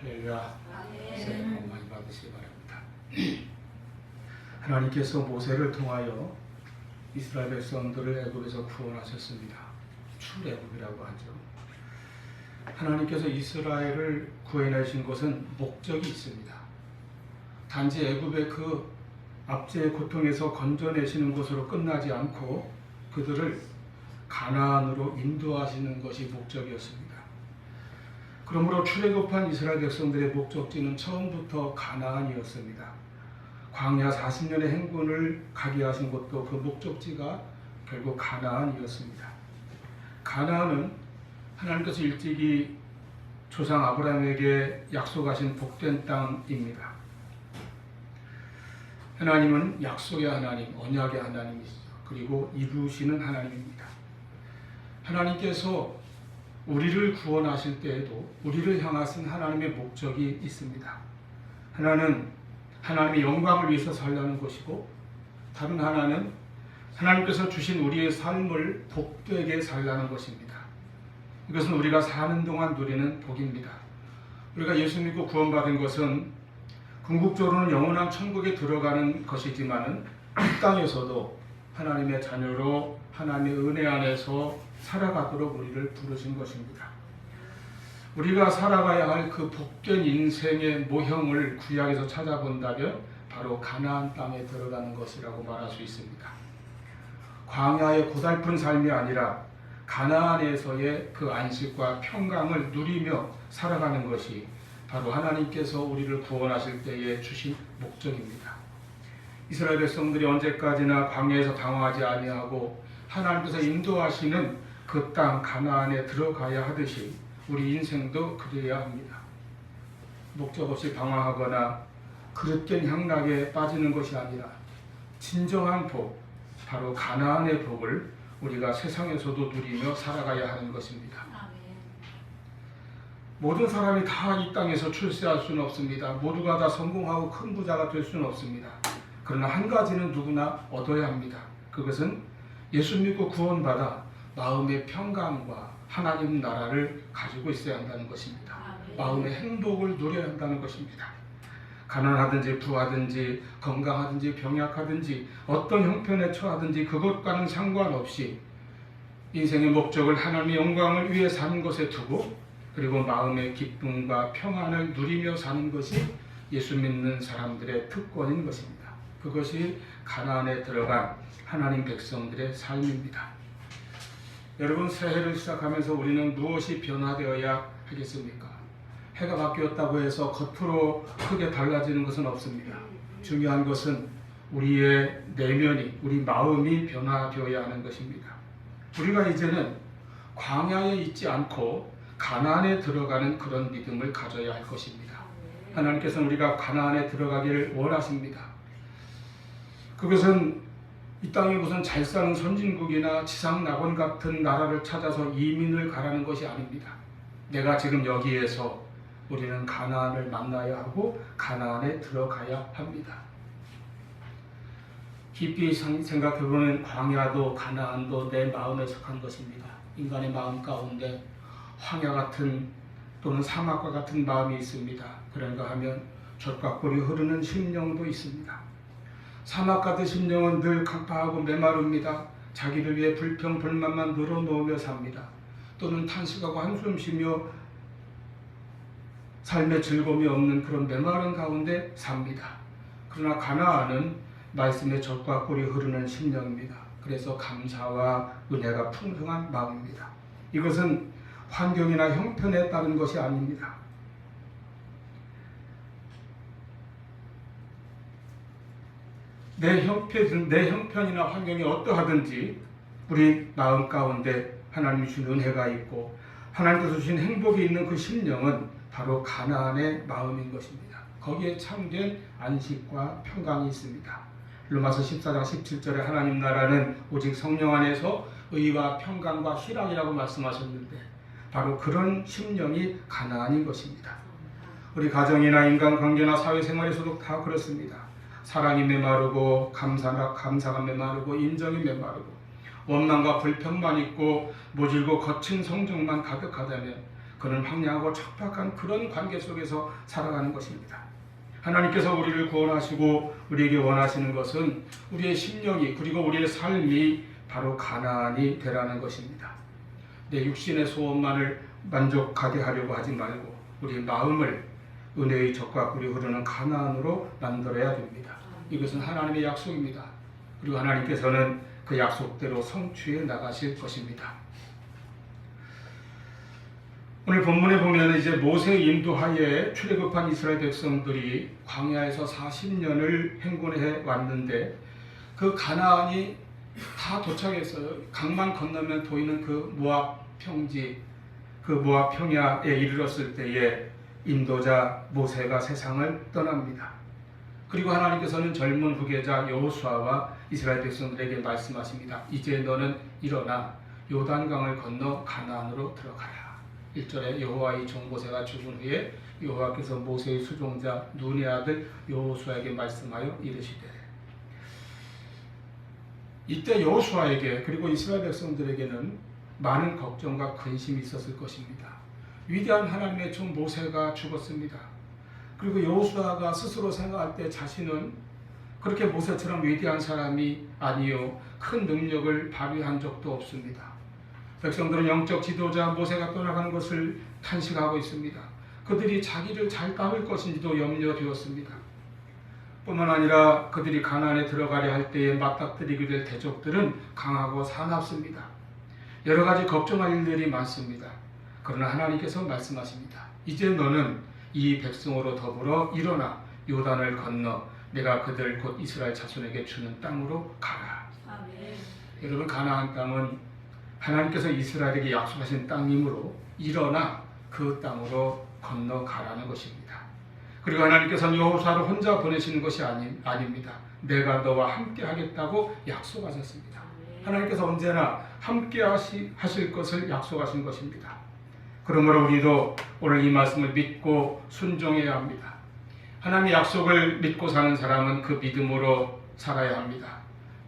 할렐루야. 새해 복 많이 받으시기 바랍니다. 하나님께서 모세를 통하여 이스라엘 백성들을 애굽에서 구원하셨습니다. 출애굽이라고 하죠. 하나님께서 이스라엘을 구해내신 것은 목적이 있습니다. 단지 애굽의 그 압제의 고통에서 건져내시는 것으로 끝나지 않고 그들을 가나안으로 인도하시는 것이 목적이었습니다. 그러므로 출애굽한 이스라엘 백성들의 목적지는 처음부터 가나안이었습니다. 광야 40년의 행군을 가게 하신 것도 그 목적지가 결국 가나안이었습니다. 가나안은 하나님께서 일찍이 조상 아브라함에게 약속하신 복된 땅입니다. 하나님은 약속의 하나님, 언약의 하나님이시죠. 그리고 이루시는 하나님입니다. 하나님께서 우리를 구원하실 때에도 우리를 향하신 하나님의 목적이 있습니다. 하나는 하나님의 영광을 위해서 살라는 것이고 다른 하나는 하나님께서 주신 우리의 삶을 복되게 살라는 것입니다. 이것은 우리가 사는 동안 누리는 복입니다. 우리가 예수 믿고 구원받은 것은 궁극적으로는 영원한 천국에 들어가는 것이지만은 이 땅에서도 하나님의 자녀로 하나님의 은혜 안에서 살아가도록 우리를 부르신 것입니다. 우리가 살아가야 할 그 복된 인생의 모형을 구약에서 찾아본다면 바로 가나안 땅에 들어가는 것이라고 말할 수 있습니다. 광야의 고달픈 삶이 아니라 가나안에서의 그 안식과 평강을 누리며 살아가는 것이 바로 하나님께서 우리를 구원하실 때에 주신 목적입니다. 이스라엘 백성들이 언제까지나 광야에서 당황하지 아니하고 하나님께서 인도하시는 그 땅 가나안에 들어가야 하듯이 우리 인생도 그래야 합니다. 목적 없이 방황하거나 그릇된 향락에 빠지는 것이 아니라 진정한 복, 바로 가나안의 복을 우리가 세상에서도 누리며 살아가야 하는 것입니다. 아멘. 모든 사람이 다 이 땅에서 출세할 수는 없습니다. 모두가 다 성공하고 큰 부자가 될 수는 없습니다. 그러나 한 가지는 누구나 얻어야 합니다. 그것은 예수 믿고 구원받아 마음의 평강과 하나님 나라를 가지고 있어야 한다는 것입니다. 아멘. 마음의 행복을 누려야 한다는 것입니다. 가난하든지 부하든지 건강하든지 병약하든지 어떤 형편에 처하든지 그것과는 상관없이 인생의 목적을 하나님의 영광을 위해 사는 것에 두고 그리고 마음의 기쁨과 평안을 누리며 사는 것이 예수 믿는 사람들의 특권인 것입니다. 그것이 가나안에 들어간 하나님 백성들의 삶입니다. 여러분 새해를 시작하면서 우리는 무엇이 변화되어야 하겠습니까? 해가 바뀌었다고 해서 겉으로 크게 달라지는 것은 없습니다. 중요한 것은 우리의 내면이, 우리 마음이 변화되어야 하는 것입니다. 우리가 이제는 광야에 있지 않고 가나안에 들어가는 그런 믿음을 가져야 할 것입니다. 하나님께서는 우리가 가나안에 들어가기를 원하십니다. 그것은 이 땅에 무슨 잘 사는 선진국이나 지상 낙원 같은 나라를 찾아서 이민을 가라는 것이 아닙니다. 내가 지금 여기에서 우리는 가나안을 만나야 하고 가나안에 들어가야 합니다. 깊이 생각해보면 광야도 가나안도 내 마음에 속한 것입니다. 인간의 마음 가운데 황야 같은 또는 사막과 같은 마음이 있습니다. 그런가 하면 젖과 꿀이 흐르는 심령도 있습니다. 사막 같은 심령은 늘 강파하고 메마릅니다. 자기를 위해 불평 불만만 늘어놓으며 삽니다. 또는 탄식하고 한숨 쉬며 삶의 즐거움이 없는 그런 메마른 가운데 삽니다. 그러나 가나안은 말씀의 젖과 꿀이 흐르는 심령입니다. 그래서 감사와 은혜가 풍성한 마음입니다. 이것은 환경이나 형편에 따른 것이 아닙니다. 내 형편, 내 형편이나 환경이 어떠하든지 우리 마음 가운데 하나님이 주신 은혜가 있고 하나님께서 주신 행복이 있는 그 심령은 바로 가나안의 마음인 것입니다. 거기에 참된 안식과 평강이 있습니다. 로마서 14장 17절에 하나님 나라는 오직 성령 안에서 의와 평강과 희락이라고 말씀하셨는데 바로 그런 심령이 가나안인 것입니다. 우리 가정이나 인간관계나 사회생활에서도 다 그렇습니다. 사랑이 메마르고 감사가 감사가 메마르고 인정이 메마르고 원망과 불평만 있고 모질고 거친 성정만 가득하다면 그는 황량하고 척박한 그런 관계 속에서 살아가는 것입니다. 하나님께서 우리를 구원하시고 우리에게 원하시는 것은 우리의 심령이 그리고 우리의 삶이 바로 가난이 되라는 것입니다. 내 육신의 소원만을 만족하게 하려고 하지 말고 우리 마음을 은혜의 적과 꿀이 흐르는 가난으로 만들어야 됩니다. 이것은 하나님의 약속입니다. 그리고 하나님께서는 그 약속대로 성취해 나가실 것입니다. 오늘 본문에 보면 이제 모세 인도하에 출애굽한 이스라엘 백성들이 광야에서 40년을 행군해 왔는데 그 가나안이 다 도착했어요. 강만 건너면 보이는 그 모압 평지, 그 모압 평야에 이르렀을 때에 인도자 모세가 세상을 떠납니다. 그리고 하나님께서는 젊은 후계자 여호수아와 이스라엘 백성들에게 말씀하십니다. 이제 너는 일어나 요단강을 건너 가나안으로 들어가라. 1절에 여호와의 종 모세가 죽은 후에 여호와께서 모세의 수종자 눈의 아들 여호수아에게 말씀하여 이르시되 이때 여호수아에게 그리고 이스라엘 백성들에게는 많은 걱정과 근심이 있었을 것입니다. 위대한 하나님의 종 모세가 죽었습니다. 그리고 여호수아가 스스로 생각할 때 자신은 그렇게 모세처럼 위대한 사람이 아니요 큰 능력을 발휘한 적도 없습니다. 백성들은 영적 지도자 모세가 떠나가는 것을 탄식하고 있습니다. 그들이 자기를 잘 따를 것인지도 염려되었습니다. 뿐만 아니라 그들이 가나안에 들어가려 할 때에 맞닥뜨리게 될 대적들은 강하고 사납습니다. 여러 가지 걱정할 일들이 많습니다. 그러나 하나님께서 말씀하십니다. 이제 너는 이 백성으로 더불어 일어나 요단을 건너 내가 그들 곧 이스라엘 자손에게 주는 땅으로 가라. 아멘. 여러분 가나안 땅은 하나님께서 이스라엘에게 약속하신 땅이므로 일어나 그 땅으로 건너가라는 것입니다. 그리고 하나님께서는 여호수아를 혼자 보내시는 것이 아니, 아닙니다. 내가 너와 함께 하겠다고 약속하셨습니다. 하나님께서 언제나 함께 하시, 하실 것을 약속하신 것입니다. 그러므로 우리도 오늘 이 말씀을 믿고 순종해야 합니다. 하나님의 약속을 믿고 사는 사람은 그 믿음으로 살아야 합니다.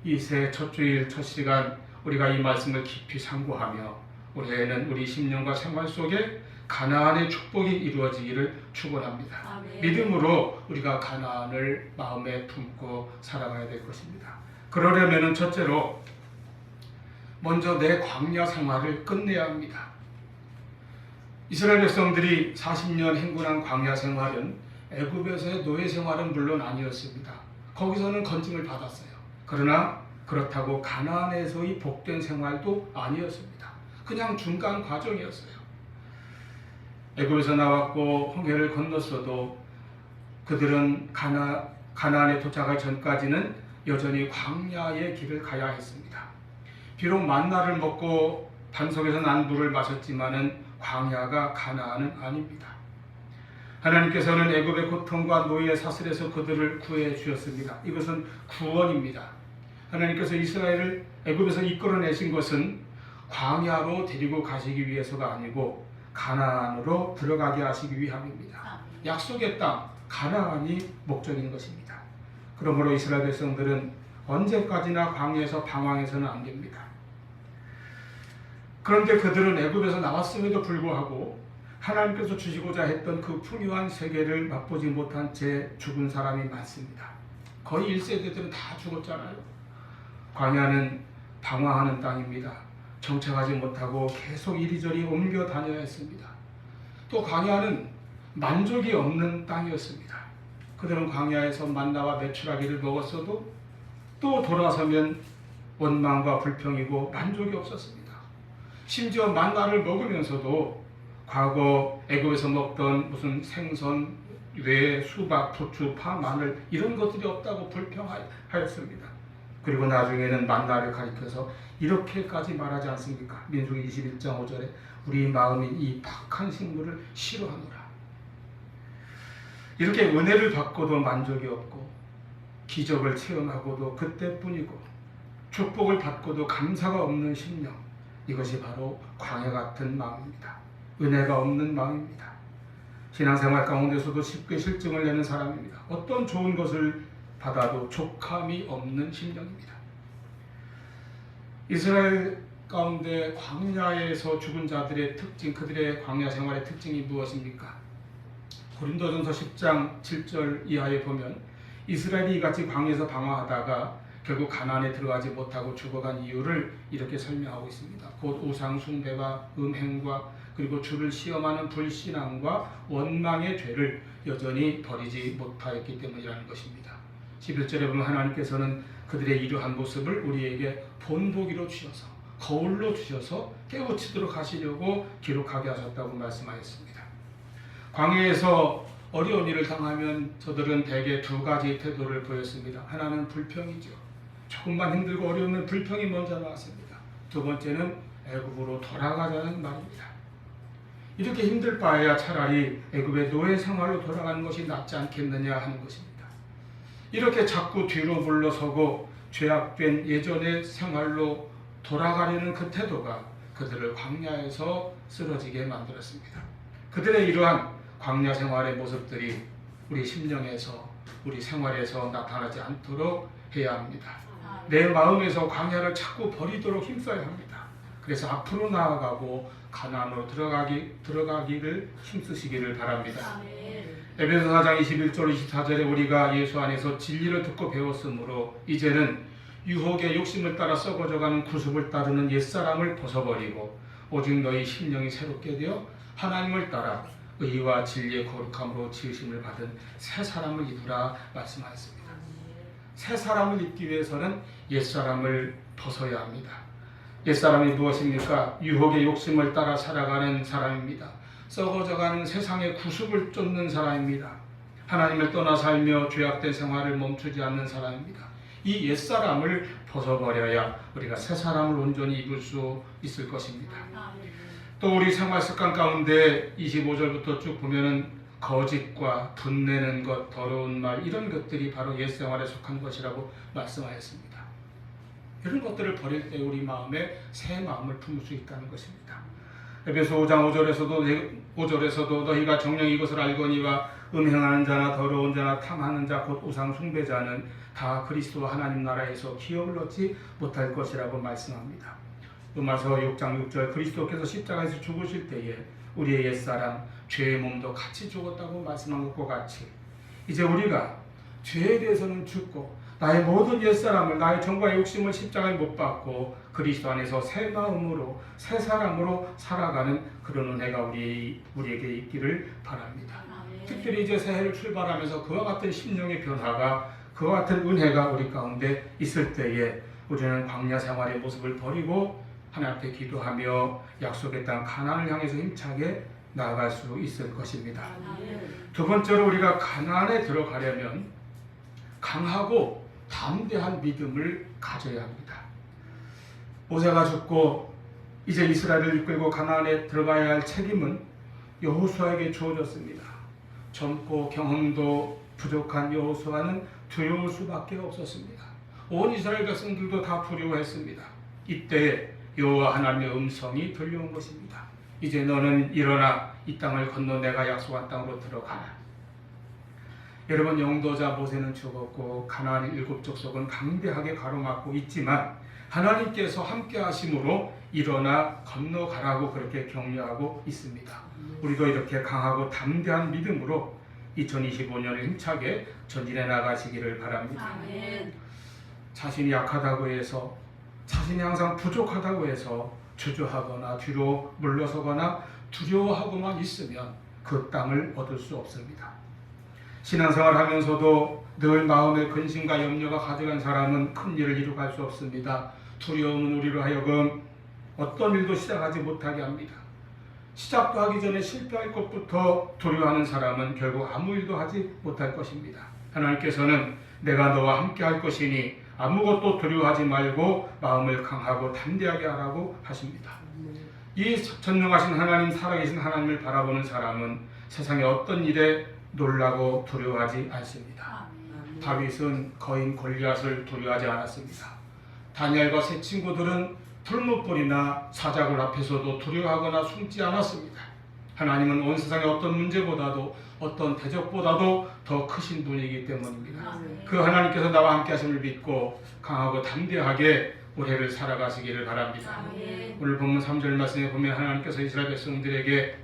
이 새 첫 주일 첫 시간 우리가 이 말씀을 깊이 상고하며 올해에는 우리 심령과 생활 속에 가나안의 축복이 이루어지기를 축원합니다. 아멘. 믿음으로 우리가 가나안을 마음에 품고 살아가야 될 것입니다. 그러려면 첫째로 먼저 내 광야 생활을 끝내야 합니다. 이스라엘 백성들이 40년 행군한 광야 생활은 애굽에서의 노예 생활은 물론 아니었습니다. 거기서는 건증을 받았어요. 그러나 그렇다고 가나안에서의 복된 생활도 아니었습니다. 그냥 중간 과정이었어요. 애굽에서 나왔고 홍해를 건넜어도 그들은 가나 가나안에 도착하기 전까지는 여전히 광야의 길을 가야 했습니다. 비록 만나를 먹고 반석에서 난 물을 마셨지만은 광야가 가나안은 아닙니다. 하나님께서는 애굽의 고통과 노예의 사슬에서 그들을 구해 주셨습니다. 이것은 구원입니다. 하나님께서 이스라엘을 애굽에서 이끌어내신 것은 광야로 데리고 가시기 위해서가 아니고 가나안으로 들어가게 하시기 위함입니다. 약속의 땅 가나안이 목적인 것입니다. 그러므로 이스라엘 백성들은 언제까지나 광야에서 방황해서는 안 됩니다. 그런데 그들은 애굽에서 나왔음에도 불구하고 하나님께서 주시고자 했던 그 풍요한 세계를 맛보지 못한 채 죽은 사람이 많습니다. 거의 1세대들은 다 죽었잖아요. 광야는 방황하는 땅입니다. 정착하지 못하고 계속 이리저리 옮겨 다녀야 했습니다. 또 광야는 만족이 없는 땅이었습니다. 그들은 광야에서 만나와 메추라기를 먹었어도 또 돌아서면 원망과 불평이고 만족이 없었습니다. 심지어 만나를 먹으면서도 과거 애굽에서 먹던 무슨 생선, 뇌, 수박, 부추, 파, 마늘 이런 것들이 없다고 불평하였습니다. 그리고 나중에는 만나를 가리켜서 이렇게까지 말하지 않습니까? 민수기 21장 5절에 우리 마음이 이 박한 식물을 싫어하노라. 이렇게 은혜를 받고도 만족이 없고 기적을 체험하고도 그때뿐이고 축복을 받고도 감사가 없는 심령 이것이 바로 광야 같은 마음입니다. 은혜가 없는 마음입니다. 신앙생활 가운데서도 쉽게 실증을 내는 사람입니다. 어떤 좋은 것을 받아도 족함이 없는 심령입니다. 이스라엘 가운데 광야에서 죽은 자들의 특징, 그들의 광야 생활의 특징이 무엇입니까? 고린도전서 10장 7절 이하에 보면 이스라엘이 이같이 광야에서 방황하다가 결국 가나안에 들어가지 못하고 죽어간 이유를 이렇게 설명하고 있습니다. 곧 우상 숭배와 음행과 그리고 주를 시험하는 불신앙과 원망의 죄를 여전히 버리지 못하였기 때문이라는 것입니다. 11절에 보면 하나님께서는 그들의 이러한 모습을 우리에게 본보기로 주셔서 거울로 주셔서 깨우치도록 하시려고 기록하게 하셨다고 말씀하였습니다. 광야에서 어려운 일을 당하면 저들은 대개 두 가지 태도를 보였습니다. 하나는 불평이죠. 조금만 힘들고 어려우면 불평이 먼저 나왔습니다. 두 번째는 애굽으로 돌아가자는 말입니다. 이렇게 힘들 바에야 차라리 애굽의 노예 생활로 돌아가는 것이 낫지 않겠느냐 하는 것입니다. 이렇게 자꾸 뒤로 물러서고 죄악된 예전의 생활로 돌아가려는 그 태도가 그들을 광야에서 쓰러지게 만들었습니다. 그들의 이러한 광야 생활의 모습들이 우리 심령에서 우리 생활에서 나타나지 않도록 해야 합니다. 내 마음에서 광야를 자꾸 버리도록 힘써야 합니다. 그래서 앞으로 나아가고 가나안으로 들어가기 들어가기를 힘쓰시기를 바랍니다. 에베소 4장 21절 24절에 우리가 예수 안에서 진리를 듣고 배웠으므로 이제는 유혹의 욕심을 따라 썩어져가는 구습을 따르는 옛사람을 벗어버리고 오직 너희 심령이 새롭게 되어 하나님을 따라 의와 진리의 거룩함으로 지으심을 받은 새 사람을 입으라 말씀하였습니다. 새 사람을 입기 위해서는 옛사람을 벗어야 합니다. 옛사람이 무엇입니까? 유혹의 욕심을 따라 살아가는 사람입니다. 썩어져가는 세상의 구습을 쫓는 사람입니다. 하나님을 떠나 살며 죄악된 생활을 멈추지 않는 사람입니다. 이 옛사람을 벗어버려야 우리가 새 사람을 온전히 입을 수 있을 것입니다. 또 우리 생활 습관 가운데 25절부터 쭉 보면은 거짓과 분내는 것, 더러운 말 이런 것들이 바로 옛 생활에 속한 것이라고 말씀하였습니다. 이런 것들을 버릴 때 우리 마음에 새 마음을 품을 수 있다는 것입니다. 에베소 5장 5절에서도 5절에서도 너희가 정령 이것을 알거니와 음행하는 자나 더러운 자나 탐하는 자 곧 우상 숭배자는 다 그리스도 하나님 나라에서 얻지 못할 것이라고 말씀합니다. 로마서 6장 6절 그리스도께서 십자가에서 죽으실 때에 우리의 옛사람 죄의 몸도 같이 죽었다고 말씀한 것과 같이 이제 우리가 죄에 대해서는 죽고 나의 모든 옛사람을 나의 정과 욕심을 십자가에 못 박고 그리스도 안에서 새 마음으로 새 사람으로 살아가는 그런 은혜가 우리 우리에게 있기를 바랍니다. 특별히 이제 새해를 출발하면서 그와 같은 심령의 변화가 그와 같은 은혜가 우리 가운데 있을 때에 우리는 광야 생활의 모습을 버리고 하나님 앞에 기도하며 약속의 땅 가나안을 향해서 힘차게 나아갈 수 있을 것입니다. 두 번째로 우리가 가나안에 들어가려면 강하고 담대한 믿음을 가져야 합니다. 모세가 죽고 이제 이스라엘을 이끌고 가나안에 들어가야 할 책임은 여호수아에게 주어졌습니다. 젊고 경험도 부족한 여호수아는 두려울 수밖에 없었습니다. 온 이스라엘 백성들도 다 두려워했습니다. 이때 여호와 하나님의 음성이 들려온 것입니다. 이제 너는 일어나 이 땅을 건너 내가 약속한 땅으로 들어가라. 여러분 영도자 모세는 죽었고 가나안 일곱 족속은 강대하게 가로막고 있지만 하나님께서 함께 하심으로 일어나 건너가라고 그렇게 격려하고 있습니다. 우리도 이렇게 강하고 담대한 믿음으로 2025년을 힘차게 전진해 나가시기를 바랍니다. 자신이 약하다고 해서 자신이 항상 부족하다고 해서 주저하거나 뒤로 물러서거나 두려워하고만 있으면 그 땅을 얻을 수 없습니다. 신앙생활 하면서도 늘 마음에 근심과 염려가 가득한 사람은 큰 일을 이루갈 수 없습니다. 두려움은 우리로 하여금 어떤 일도 시작하지 못하게 합니다. 시작도 하기 전에 실패할 것부터 두려워하는 사람은 결국 아무 일도 하지 못할 것입니다. 하나님께서는 내가 너와 함께 할 것이니 아무것도 두려워하지 말고 마음을 강하고 담대하게 하라고 하십니다. 이 전능하신 하나님, 살아계신 하나님을 바라보는 사람은 세상의 어떤 일에 놀라고 두려워하지 않습니다. 다윗은 거인 골리앗을 두려워하지 않았습니다. 다니엘과 세 친구들은 불못불이나 사자굴 앞에서도 두려워하거나 숨지 않았습니다. 하나님은 온 세상의 어떤 문제보다도 어떤 대적보다도 더 크신 분이기 때문입니다. 그 하나님께서 나와 함께 하심을 믿고 강하고 담대하게 올해를 살아가시기를 바랍니다. 오늘 본문 3절 말씀에 보면 하나님께서 이스라엘 백성들에게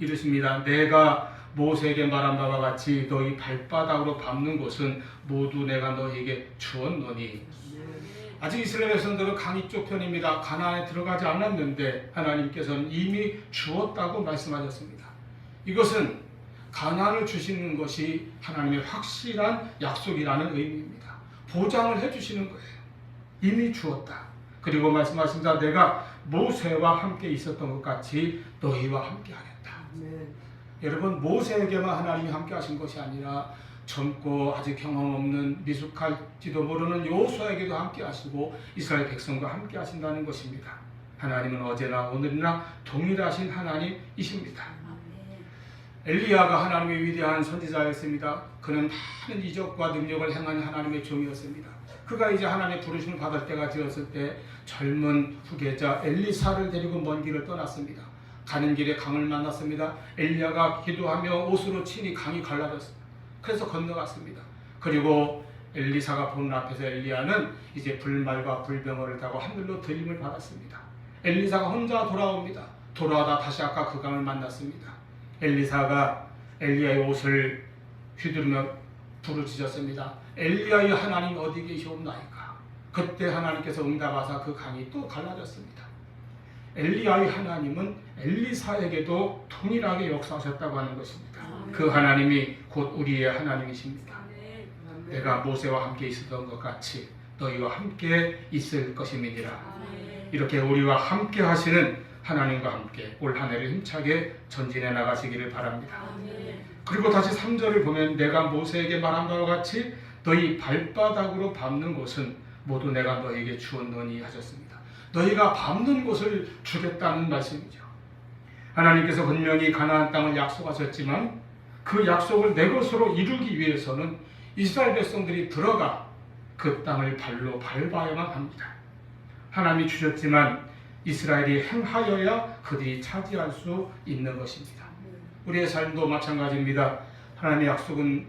이르십니다. 내가 모세에게 말한 바와 같이 너희 발바닥으로 밟는 곳은 모두 내가 너희에게 주었노니 아직 이스라엘 백성들은 강이 쪽 편입니다. 가나안에 들어가지 않았는데 하나님께서는 이미 주었다고 말씀하셨습니다. 이것은 가나안을 주시는 것이 하나님의 확실한 약속이라는 의미입니다. 보장을 해주시는 거예요. 이미 주었다. 그리고 말씀하신다. 내가 모세와 함께 있었던 것 같이 너희와 함께 하겠다. 여러분 모세에게만 하나님이 함께 하신 것이 아니라 젊고 아직 경험 없는 미숙할지도 모르는 여호수아에게도 함께 하시고 이스라엘 백성과 함께 하신다는 것입니다. 하나님은 어제나 오늘이나 동일하신 하나님이십니다. 엘리야가 하나님의 위대한 선지자였습니다. 그는 많은 이적과 능력을 행한 하나님의 종이었습니다. 그가 이제 하나님의 부르심을 받을 때가 되었을 때 젊은 후계자 엘리사를 데리고 먼 길을 떠났습니다. 가는 길에 강을 만났습니다. 엘리야가 기도하며 옷으로 친히 강이 갈라졌습니다. 그래서 건너갔습니다. 그리고 엘리사가 보는 앞에서 엘리야는 이제 불말과 불병어를 타고 하늘로 들림을 받았습니다. 엘리사가 혼자 돌아옵니다. 돌아오다 다시 아까 그 강을 만났습니다. 엘리사가 엘리야의 옷을 휘두르며 부르짖었습니다. 엘리야의 하나님 어디 계시옵나이까? 그때 하나님께서 응답하사 그 강이 또 갈라졌습니다. 엘리야의 하나님은 엘리사에게도 동일하게 역사하셨다고 하는 것입니다. 그 하나님이 곧 우리의 하나님이십니다. 내가 모세와 함께 있었던 것 같이 너희와 함께 있을 것임이니라. 이렇게 우리와 함께 하시는 하나님과 함께 올 한 해를 힘차게 전진해 나가시기를 바랍니다. 그리고 다시 3절을 보면 내가 모세에게 말한 바와 같이 너희 발바닥으로 밟는 곳은 모두 내가 너에게 주었노니 하셨습니다. 너희가 밟는 곳을 주겠다는 말씀이죠. 하나님께서 분명히 가나안 땅을 약속하셨지만 그 약속을 내 것으로 이루기 위해서는 이스라엘 백성들이 들어가 그 땅을 발로 밟아야만 합니다. 하나님이 주셨지만 이스라엘이 행하여야 그들이 차지할 수 있는 것입니다. 우리의 삶도 마찬가지입니다. 하나님의 약속은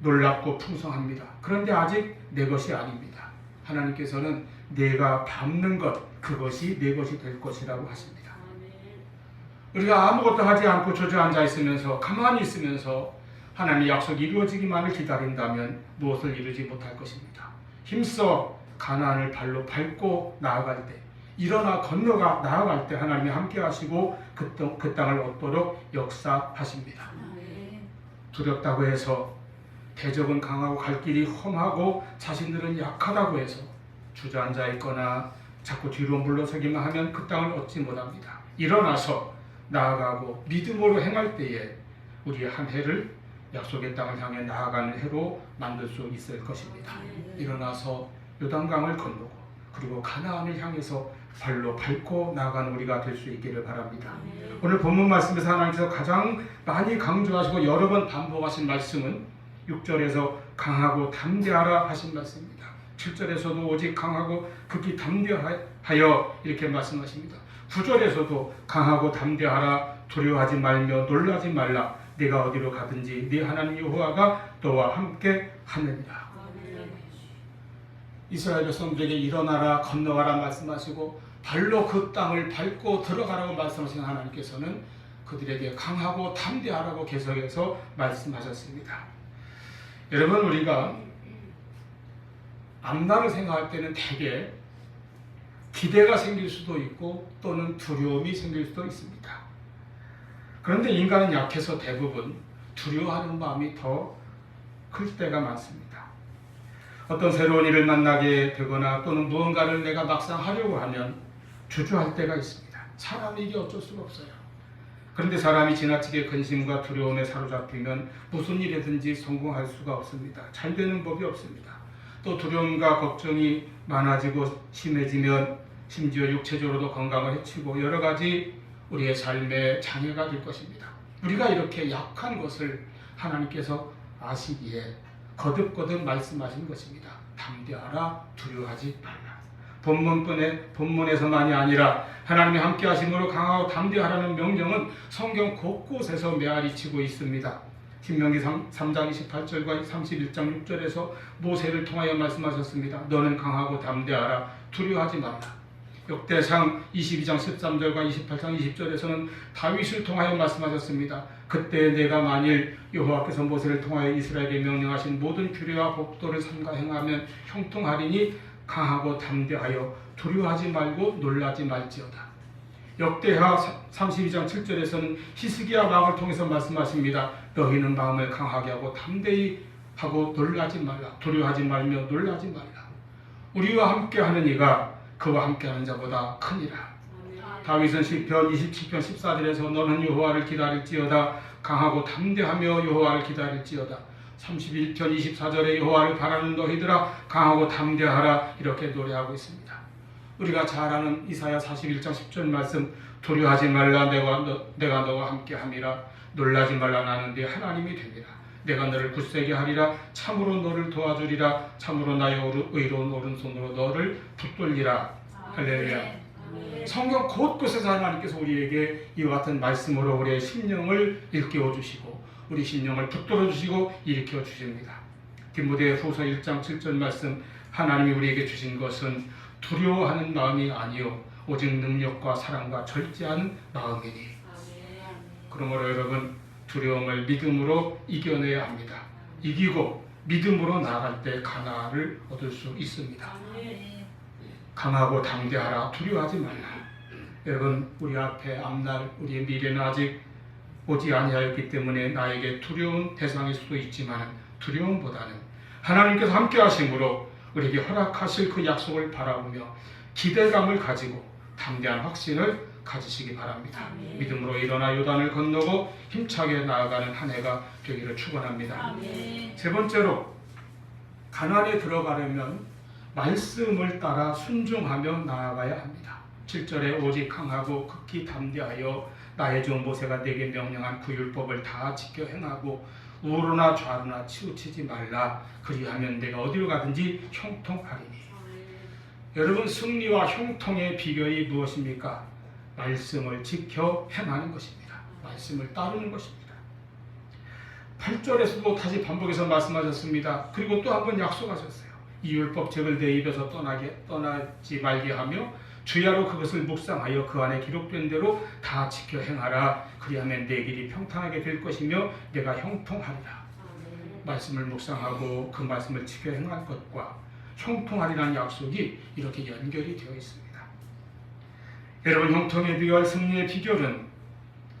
놀랍고 풍성합니다. 그런데 아직 내 것이 아닙니다. 하나님께서는 내가 밟는 것, 그것이 내 것이 될 것이라고 하십니다. 우리가 아무것도 하지 않고 주저앉아 있으면서 가만히 있으면서 하나님의 약속이 이루어지기만을 기다린다면 무엇을 이루지 못할 것입니다. 힘써 가나안을 발로 밟고 나아갈 때 일어나 건너가 나아갈 때 하나님이 함께 하시고 그, 땅- 그 땅을 얻도록 역사하십니다. 두렵다고 해서 대적은 강하고 갈 길이 험하고 자신들은 약하다고 해서 주저앉아 있거나 자꾸 뒤로 물러서기만 하면 그 땅을 얻지 못합니다. 일어나서 나아가고 믿음으로 행할 때에 우리의 한 해를 약속의 땅을 향해 나아가는 해로 만들 수 있을 것입니다. 일어나서 요단강을 건너고 그리고 가나안을 향해서 발로 밟고 나아가는 우리가 될 수 있기를 바랍니다. 오늘 본문 말씀에서 하나님께서 가장 많이 강조하시고 여러 번 반복하신 말씀은 6절에서 강하고 담대하라 하신 말씀입니다. 7절에서도 오직 강하고 극히 담대하여 이렇게 말씀하십니다. 9절에서도 강하고 담대하라 두려워하지 말며 놀라지 말라 네가 어디로 가든지 네 하나님 여호와가 너와 함께 하느니라. 이스라엘 백성들에게 일어나라 건너가라 말씀하시고 발로 그 땅을 밟고 들어가라고 말씀하신 하나님께서는 그들에게 강하고 담대하라고 계속해서 말씀하셨습니다. 여러분 우리가 앞날을 생각할 때는 대개 기대가 생길 수도 있고 또는 두려움이 생길 수도 있습니다. 그런데 인간은 약해서 대부분 두려워하는 마음이 더 클 때가 많습니다. 어떤 새로운 일을 만나게 되거나 또는 무언가를 내가 막상 하려고 하면 주저할 때가 있습니다. 사람이 이게 어쩔 수가 없어요. 그런데 사람이 지나치게 근심과 두려움에 사로잡히면 무슨 일이든지 성공할 수가 없습니다. 잘 되는 법이 없습니다. 또 두려움과 걱정이 많아지고 심해지면 심지어 육체적으로도 건강을 해치고 여러 가지 우리의 삶에 장애가 될 것입니다. 우리가 이렇게 약한 것을 하나님께서 아시기에 거듭거듭 말씀하신 것입니다. 담대하라 두려워하지 말라. 본문뿐에 본문에서만이 아니라 하나님이 함께 하심으로 강하고 담대하라는 명령은 성경 곳곳에서 메아리치고 있습니다. 신명기 3, 장 28절과 31장 6절에서 모세를 통하여 말씀하셨습니다. 너는 강하고 담대하라 두려워하지 말라. 역대상 22장 13절과 28장 20절에서는 다윗을 통하여 말씀하셨습니다. 그때 내가 만일 여호와께서 모세를 통하여 이스라엘에 명령하신 모든 규례와 법도를 삼가 행하면 형통하리니 강하고 담대하여 두려워하지 말고 놀라지 말지어다. 역대하 32장 7절에서는 히스기야 왕을 통해서 말씀하십니다. 너희는 마음을 강하게 하고 담대히 하고 놀라지 말라. 두려워하지 말며 놀라지 말라. 우리와 함께하는 이가 그와 함께하는 자보다 크니라. 다윗은 시편 27편 14절에서 너는 여호와를 기다릴지어다 강하고 담대하며 여호와를 기다릴지어다 31편 24절에 여호와를 바라는 너희들아 강하고 담대하라 이렇게 노래하고 있습니다. 우리가 잘 아는 이사야 41장 10절 말씀 두려워하지 말라 내가 너, 내가 너와 함께 함이라 놀라지 말라 나는 네 하나님이 됩니다. 내가 너를 굳세게 하리라 참으로 너를 도와주리라 참으로 나의 의로운 오른손으로 너를 붙들리라 할렐루야. 성경 곳곳에서 하나님께서 우리에게 이와 같은 말씀으로 우리의 심령을 일깨워 주시고 우리 심령을 붙들어 주시고 일으켜 주십니다. 디모데 후서 1장 7절 말씀 하나님이 우리에게 주신 것은 두려워하는 마음이 아니요 오직 능력과 사랑과 절제하는 마음이니 그러므로 여러분 두려움을 믿음으로 이겨내야 합니다. 이기고 믿음으로 나아갈 때 가나를 얻을 수 있습니다. 강하고 담대하라 두려워하지 말라. 여러분 우리 앞에 앞날 우리의 미래는 아직 오지 아니하였기 때문에 나에게 두려운 대상일 수도 있지만 두려움보다는 하나님께서 함께 하심으로 우리에게 허락하실 그 약속을 바라보며 기대감을 가지고 담대한 확신을 가지시기 바랍니다. 아멘. 믿음으로 일어나 요단을 건너고 힘차게 나아가는 한 해가 되기를 축원합니다. 아멘. 세 번째로 가난에 들어가려면 말씀을 따라 순종하며 나아가야 합니다. 7절에 오직 강하고 극히 담대하여 나의 종 모세가 내게 명령한 그 율법을 다 지켜 행하고 우로나 좌로나 치우치지 말라 그리하면 내가 어디로 가든지 형통하리니 여러분 승리와 형통의 비결이 무엇입니까? 말씀을 지켜 행하는 것입니다. 말씀을 따르는 것입니다. 8절에서도 다시 반복해서 말씀하셨습니다. 그리고 또 한 번 약속하셨어요. 이 율법 책을 내 입에서 떠나게 떠나지 말게 하며 주야로 그것을 묵상하여 그 안에 기록된 대로 다 지켜 행하라. 그리하면 내 길이 평탄하게 될 것이며 내가 형통하리라. 말씀을 묵상하고 그 말씀을 지켜 행할 것과 형통하리라는 약속이 이렇게 연결이 되어 있습니다. 여러분 형통의 비결, 승리의 비결은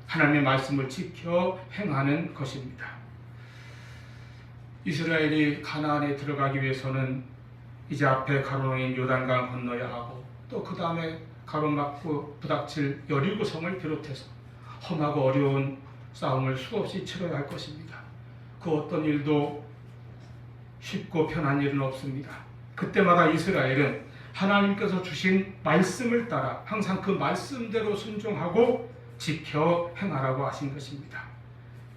하나님의 말씀을 지켜 행하는 것입니다. 이스라엘이 가나안에 들어가기 위해서는 이제 앞에 가로놓인 요단강 건너야 하고 또 그 다음에 가로막고 부닥칠 여리고성을 비롯해서 험하고 어려운 싸움을 수없이 치러야 할 것입니다. 그 어떤 일도 쉽고 편한 일은 없습니다. 그때마다 이스라엘은 하나님께서 주신 말씀을 따라 항상 그 말씀대로 순종하고 지켜 행하라고 하신 것입니다.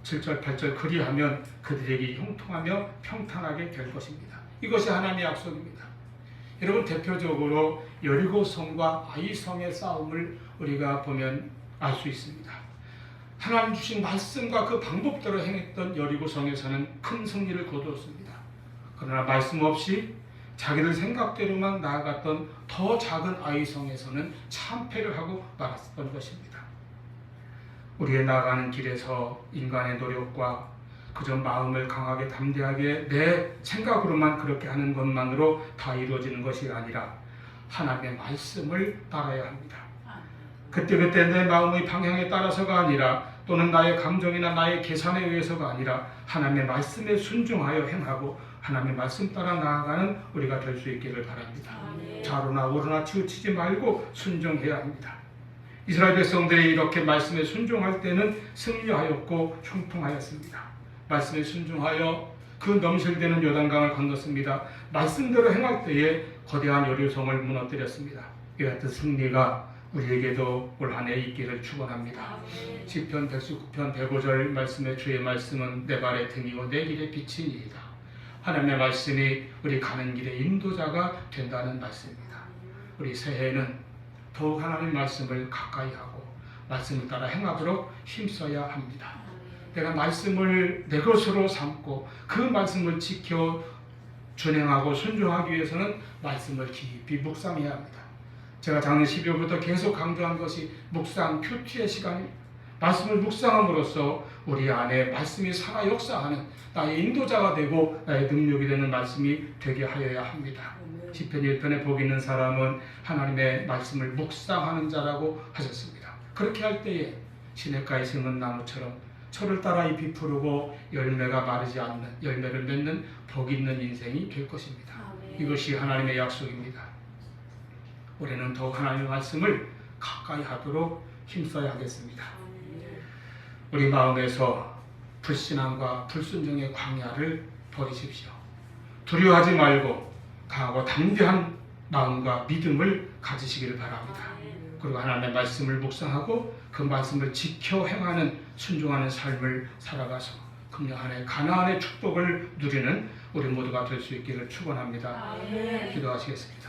7절 8절 그리하면 그들에게 형통하며 평탄하게 될 것입니다. 이것이 하나님의 약속입니다. 여러분 대표적으로 여리고 성과 아이 성의 싸움을 우리가 보면 알 수 있습니다. 하나님 주신 말씀과 그 방법대로 행했던 여리고 성에서는 큰 승리를 거두었습니다. 그러나 말씀 없이 자기들 생각대로만 나아갔던 더 작은 아이 성에서는 참패를 하고 말았던 것입니다. 우리의 나아가는 길에서 인간의 노력과 그저 마음을 강하게 담대하게 내 생각으로만 그렇게 하는 것만으로 다 이루어지는 것이 아니라 하나님의 말씀을 따라야 합니다. 그때그때 내 마음의 방향에 따라서가 아니라 또는 나의 감정이나 나의 계산에 의해서가 아니라 하나님의 말씀에 순종하여 행하고 하나님의 말씀 따라 나아가는 우리가 될 수 있기를 바랍니다. 좌로나 우로나 치우치지 말고 순종해야 합니다. 이스라엘 백성들이 이렇게 말씀에 순종할 때는 승리하였고 형통하였습니다. 말씀에 순종하여 그 넘실대는 요단강을 건넜습니다. 말씀대로 행할 때에 거대한 여리성을 무너뜨렸습니다. 이 같은 승리가 우리에게도 올 한해 있기를 축원합니다. 시편 119편 105절 말씀의 주의 말씀은 내 발의 등이고 내 길의 빛이니이다. 하나님의 말씀이 우리 가는 길의 인도자가 된다는 말씀입니다. 우리 새해에는 더욱 하나님의 말씀을 가까이 하고 말씀을 따라 행하도록 힘써야 합니다. 내가 말씀을 내 것으로 삼고 그 말씀을 지켜 준행하고 순종하기 위해서는 말씀을 깊이 묵상해야 합니다. 제가 작년 12월부터 계속 강조한 것이 묵상 큐티의 시간입니다. 말씀을 묵상함으로써 우리 안에 말씀이 살아 역사하는 나의 인도자가 되고 나의 능력이 되는 말씀이 되게 하여야 합니다. 시편 1편에 복 있는 사람은 하나님의 말씀을 묵상하는 자라고 하셨습니다. 그렇게 할 때에 시냇가에 심은 나무처럼 철을 따라 잎이 푸르고 열매가 마르지 않는 열매를 맺는 복 있는 인생이 될 것입니다. 이것이 하나님의 약속입니다. 올해는 더욱 하나님의 말씀을 가까이 하도록 힘써야 하겠습니다. 우리 마음에서 불신앙과 불순종의 광야를 버리십시오. 두려워하지 말고 강하고 담대한 마음과 믿음을 가지시기를 바랍니다. 그리고 하나님의 말씀을 묵상하고 그 말씀을 지켜 행하는 순종하는 삶을 살아가서 금년 한해 가나안의 축복을 누리는 우리 모두가 될 수 있기를 축원합니다. 기도하시겠습니다.